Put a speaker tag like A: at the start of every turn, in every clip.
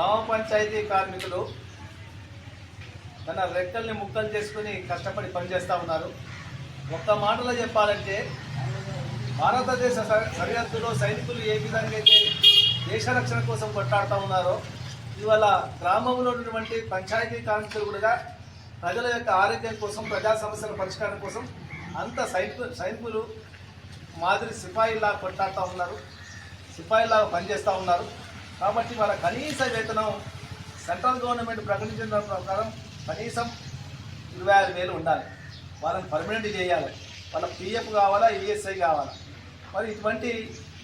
A: గ్రామ పంచాయతీ కార్మికులు తన రెక్కల్ని ముక్కలు చేసుకుని కష్టపడి పనిచేస్తూ ఉన్నారు. ఒక్క మాటలో చెప్పాలంటే భారతదేశ సరి- సరిహద్దులో సైనికులు ఏ విధంగా అయితే దేశ రక్షణ కోసం కొట్లాడుతూ ఉన్నారో ఇవాళ గ్రామంలో ఉన్నటువంటి పంచాయతీ కార్మికులు కూడా ప్రజల యొక్క ఆరోగ్యం కోసం ప్రజా సమస్యల పరిష్కారం కోసం అంత సైనికు సైనికులు మాదిరి సిపాయిలా కొట్లాడుతూ ఉన్నారు. సిపాయిలా పనిచేస్తూ ఉన్నారు. కాబట్టి వాళ్ళ కనీస వేతనం సెంట్రల్ గవర్నమెంట్ ప్రకటించిన ప్రకారం కనీసం ఇరవై ఆరు వేలు ఉండాలి. వాళ్ళని పర్మనెంట్ చేయాలి. వాళ్ళ పిఎఫ్ కావాలా ఈఎస్ఐ కావాలా? మరి ఇటువంటి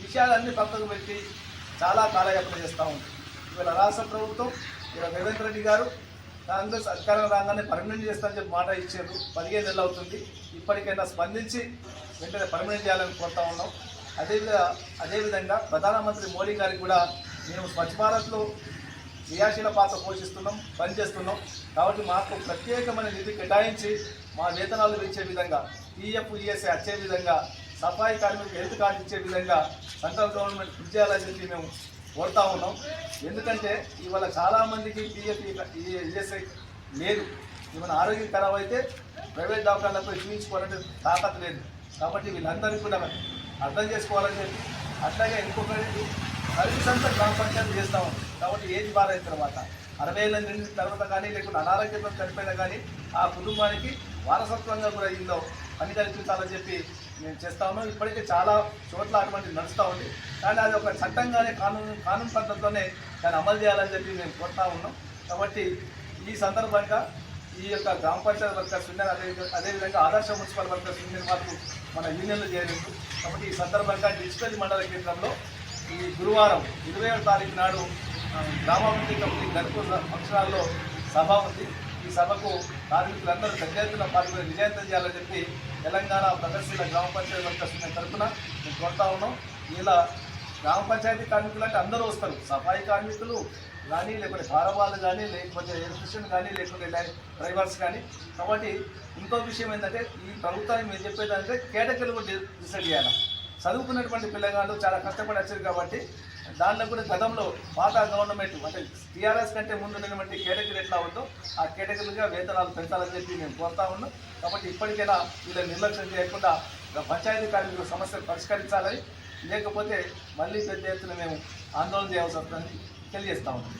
A: విషయాలన్నీ పక్కకు పెట్టి చాలా కాలయాపన చేస్తూ ఉంది. ఇవాళ రాష్ట్ర ప్రభుత్వం ఇవాళ రేవంత్ రెడ్డి గారు కాంగ్రెస్ అధికారం రాగానే పర్మనెంట్ చేస్తానని చెప్పి మాట ఇచ్చారు. పదిహేను నెలలు అవుతుంది. ఇప్పటికైనా స్పందించి వెంటనే పర్మనెంట్ చేయాలని కోరుతా ఉన్నాం. అదేవిధంగా అదేవిధంగా ప్రధానమంత్రి మోడీ గారికి కూడా మేము స్వచ్ఛ భారత్లో క్రియాశీల పాత్ర పోషిస్తున్నాం పనిచేస్తున్నాం. కాబట్టి మాకు ప్రత్యేకమైన నిధి కేటాయించి మా వేతనాలు పెంచే విధంగా ఈఎఫ్ ఈఎస్ఐ వచ్చే విధంగా సఫాయి కార్మికులకు హెల్త్ కార్డు ఇచ్చే విధంగా సెంట్రల్ గవర్నమెంట్ కృషి చేయాలని చెప్పి మేము కోరుతా ఉన్నాం. ఎందుకంటే ఇవాళ చాలామందికి పిఎఫ్ ఈఎస్ఐ లేదు. ఏమైనా ఆరోగ్యం ఖరాబ్ అయితే ప్రైవేట్ డాక్టర్లపై చూపించుకోవాలంటే తాకత లేదు. కాబట్టి వీళ్ళందరికీ కూడా అర్థం చేసుకోవాలని చెప్పి అట్లాగే ఇంకొకటి సర్వీస్ అంతా గ్రామ పంచాయతీ చేస్తా ఉంది. కాబట్టి ఏజ్ బార్ తర్వాత. అరవై ఏళ్ళ నిండిన తర్వాత కానీ లేకుంటే అనారోగ్యంతో చనిపోయినా కానీ ఆ కుటుంబానికి వారసత్వంగా కూడా ఇందులో పని కల్పించాలని చెప్పి మేము చేస్తా ఉన్నాం. ఇప్పటికే చాలా చోట్ల అటువంటి నడుస్తూ ఉంది. కానీ అది ఒక చట్టంగానే కానూన్ కానూన్ పద్ధతిలోనే దాన్ని అమలు చేయాలని చెప్పి మేము కోరుతా ఉన్నాం. కాబట్టి ఈ సందర్భంగా ఈ యొక్క గ్రామ పంచాయతీ వర్కర్స్ యూనియన్ అదే అదేవిధంగా ఆదర్శ మున్సిపల్ వర్కర్స్ యూనియన్ వరకు మన యూనియన్లు చేయలేదు కాబట్టి ఈ సందర్భంగా డిజిటల్ మండల కేంద్రంలో ఈ గురువారం ఇరవై ఏడు తారీఖు నాడు గ్రామాభివృద్ధి కమిటీ గణపూర్ అక్షరాల్లో సభ ఉంది. ఈ సభకు కార్మికులందరూ పెద్ద ఎత్తున పాల్గొని విజయవంతం చేయాలని చెప్పి తెలంగాణ ప్రదర్శన గ్రామ పంచాయతీ వర్కర్స్ తరఫున మేము కొడతా ఉన్నాం. ఇలా గ్రామ పంచాయతీ కార్మికులు అంటే అందరూ వస్తారు. సఫాయి కార్మికులు కానీ లేకపోతే కారవాళ్ళు కానీ లేకపోతే ఎలక్ట్రిషియన్ కానీ లేకపోతే డ్రైవర్స్ కానీ. కాబట్టి ఇంకో విషయం ఏంటంటే ఈ ప్రభుత్వానికి మేము చెప్పేదంటే కేటగిరీలు కూడా డిసైడ్ చేయాలి. చదువుకున్నటువంటి పిల్లగాళ్ళు చాలా కష్టపడి వచ్చారు కాబట్టి దాంట్లో కూడా గతంలో పాత గవర్నమెంట్ అంటే టీఆర్ఎస్ కంటే ముందు ఉన్నటువంటి కేటగిరీ ఎట్లా ఉందో ఆ కేటగిరీగా వేతనాలు పెంచాలని చెప్పి మేము కోరుతా ఉన్నాం. కాబట్టి ఇప్పటికైనా వీళ్ళని నిర్లక్ష్యం చేయకుండా పంచాయతీ కార్మికుల సమస్యలు పరిష్కరించాలని లేకపోతే మళ్ళీ పెద్ద ఎత్తున మేము ఆందోళన చేయవలసి వస్తుందని తెలియజేస్తా ఉన్నాం.